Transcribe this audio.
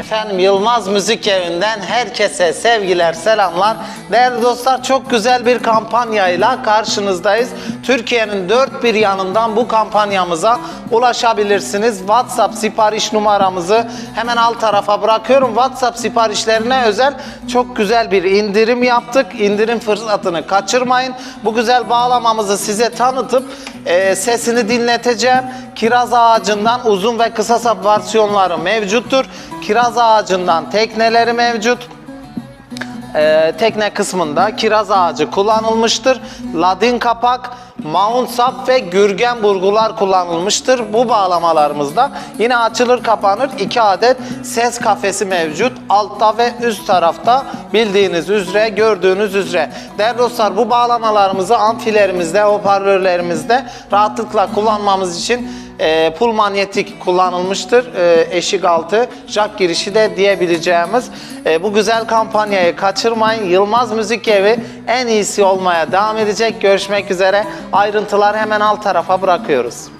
Efendim Yılmaz Müzik Evi'nden herkese sevgiler, selamlar. Değerli dostlar çok güzel bir kampanyayla karşınızdayız. Türkiye'nin dört bir yanından bu kampanyamıza ulaşabilirsiniz. WhatsApp sipariş numaramızı hemen alt tarafa bırakıyorum. WhatsApp siparişlerine özel çok güzel bir indirim yaptık. İndirim fırsatını kaçırmayın. Bu güzel bağlamamızı size tanıtıp e, sesini dinleteceğim. Kiraz ağacından uzun ve kısa sap versiyonları mevcuttur. Kiraz ağacından tekneleri mevcut. Ee, tekne kısmında kiraz ağacı kullanılmıştır. Ladin kapak, mount sap ve gürgen burgular kullanılmıştır. Bu bağlamalarımızda yine açılır kapanır iki adet ses kafesi mevcut. Altta ve üst tarafta bildiğiniz üzere gördüğünüz üzere. Değerli dostlar bu bağlamalarımızı amfilerimizde, hoparlörlerimizde rahatlıkla kullanmamız için e, pul manyetik kullanılmıştır. E, eşik altı, jack girişi de diyebileceğimiz. E, bu güzel kampanyayı kaçırmayın. Yılmaz Müzik Evi en iyisi olmaya devam edecek. Görüşmek üzere. Ayrıntılar hemen alt tarafa bırakıyoruz.